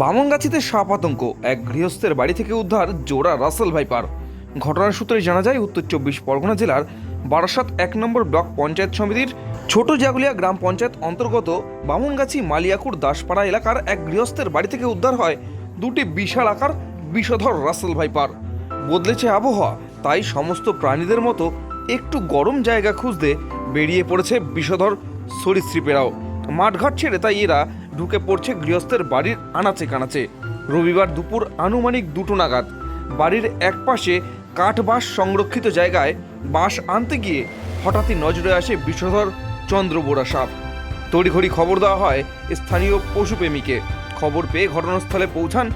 বামনগাছিতে সাপ আতঙ্ক। এক গৃহস্থের বাড়ি থেকে উদ্ধার জোড়া রাসেল ভাইপার। ঘটনার সূত্রে জানা যায়, উত্তর চব্বিশ পরগনা জেলার বারাসাত এক নম্বর ব্লক পঞ্চায়েত সমিতির ছোট জাগুলিয়া গ্রাম পঞ্চায়েত অন্তর্গত বামনগাছি মালিয়াকুর দাসপাড়া এলাকার এক গৃহস্থের বাড়ি থেকে উদ্ধার হয় দুটি বিশাল আকার বিষধর রাসেল ভাইপার। বদলেছে আবহাওয়া, তাই সমস্ত প্রাণীদের মতো একটু গরম জায়গা খুঁজতে বেরিয়ে পড়েছে বিষধর সরীসৃপেরাও। মাঠঘাট ছেড়ে তাই এরা ঢুকে পড়ছে গৃহস্থের বাড়ির আনাচে কানাচে। রবিবার দুপুর আনুমানিক দুটো নাগাদ বাড়ির একপাশে কাঠ বাঁশ সংরক্ষিত জায়গায় বাঁশ আনতে গিয়ে হঠাৎই নজরে আসে বিষধর চন্দ্রবোড়া সাপ। তড়িঘড়ি খবর দেওয়া হয় স্থানীয় পশুপ্রেমীকে। খবর পেয়ে ঘটনাস্থলে পৌঁছান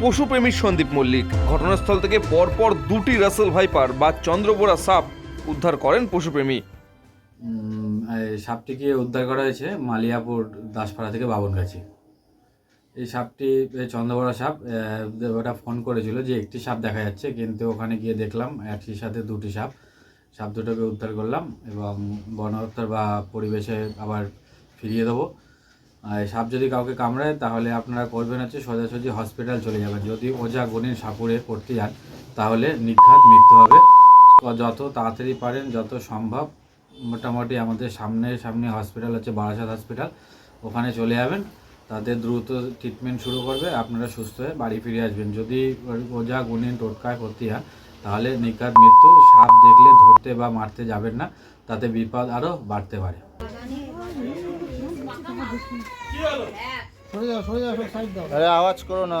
পশুপ্রেমী সন্দীপ মল্লিক। ঘটনাস্থল থেকে পরপর দুটি রাসেল ভাইপার বা চন্দ্রবোড়া সাপ উদ্ধার করেন পশুপ্রেমী। সাপটিকে উদ্ধার করা হয়েছে মালিয়াপুর দাসপাড়া থেকে বাবনগাছি। এই সাপটি চন্দ্রবড়া সাপ ওটা ফোন করেছিল যে একটি সাপ দেখা যাচ্ছে, কিন্তু ওখানে গিয়ে দেখলাম একটির সাথে দুটি সাপ। সাপ দুটোকে উদ্ধার করলাম এবং বন দপ্তর বা পরিবেশে আবার ফিরিয়ে দেবো। সাপ যদি কাউকে কামড়ায়, তাহলে আপনারা করবেন হচ্ছে সোজাসুজি হসপিটাল চলে যাবেন। যদি ওজা গণিন সাপুরে পড়তে যান, তাহলে নিঘাত মৃত্যু হবে। যত তাড়াতাড়ি পারেন, যত সম্ভব মোটামুটি আমাদের সামনে সামনে হসপিটাল হচ্ছে বারাসাত হসপিটাল ওখানে চলে যাবেন। তাদের দ্রুত ট্রিটমেন্ট শুরু করবে। আপনারা সুস্থ হয়ে বাড়ি ফিরে আসবেন। যদি ওজা গুনিন টোটকায় করতে যান তাহলে নিকাত মৃত্যু সাপ দেখলে ধরতে বা মারতে যাবেন না। তাতে বিপদ আরও বাড়তে পারে। আরে আওয়াজ করো না।